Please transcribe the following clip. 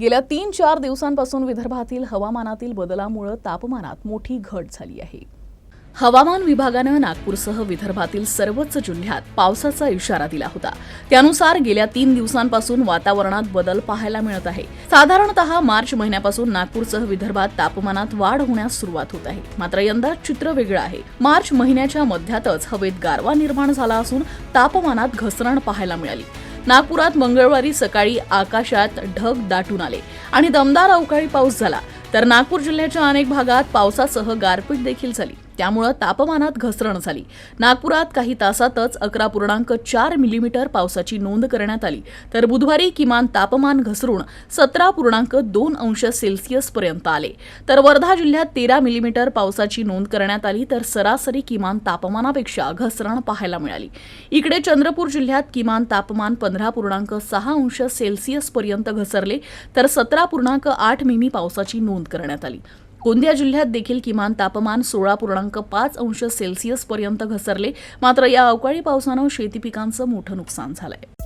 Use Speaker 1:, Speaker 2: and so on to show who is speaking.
Speaker 1: गेल्या तीन चार दिवसांपासून विदर्भातील हवामानातील बदलामुळे तापमानात मोठी घट झाली आहे. हवामान विभागानं नागपूरसह विदर्भातील सर्वच जिल्ह्यात पावसाचा इशारा दिला होता. त्यानुसार गेल्या तीन दिवसांपासून वातावरणात बदल पाहायला मिळत आहे. साधारणतः मार्च महिन्यापासून नागपूरसह विदर्भात तापमानात वाढ होण्यास सुरुवात होत आहे. मात्र यंदा चित्र वेगळं आहे. मार्च महिन्याच्या मध्यातच हवेत गारवा निर्माण झाला असून तापमानात घसरण पाहायला मिळाली. नागपुरात मंगळवारी सकाळी आकाशात ढग दाटून आले आणि दमदार अवकाळी पाऊस झाला. तर नागपूर जिल्ह्याच्या अनेक भागात पावसासह गारपीट देखील झाली. त्यामुळं तापमानात घसरण झाली. नागपुरात काही तासातच अकरा पूर्णांक चार मिलीमीटर पावसाची नोंद करण्यात आली. तर बुधवारी किमान तापमान घसरून सतरा पूर्णांक दोन अंश सेल्सिअस पर्यंत आले. तर वर्धा जिल्ह्यात तेरा मिलीमीटर पावसाची नोंद करण्यात आली तर सरासरी किमान तापमानापेक्षा घसरण पाहायला मिळाली. इकडे चंद्रपूर जिल्ह्यात किमान तापमान पंधरा पूर्णांक सहा अंश सेल्सिअस पर्यंत घसरले तर सतरा पूर्णांक आठ मिमी पावसाची नोंद करण्यात आली. गोंदिया जिल्ह्यात देखील किमान तापमान सोळा पूर्णांक पाच अंश सेल्सिअस पर्यंत घसरले. मात्र या अवकाळी पावसानं शेती पिकांचं मोठं नुकसान झालंय.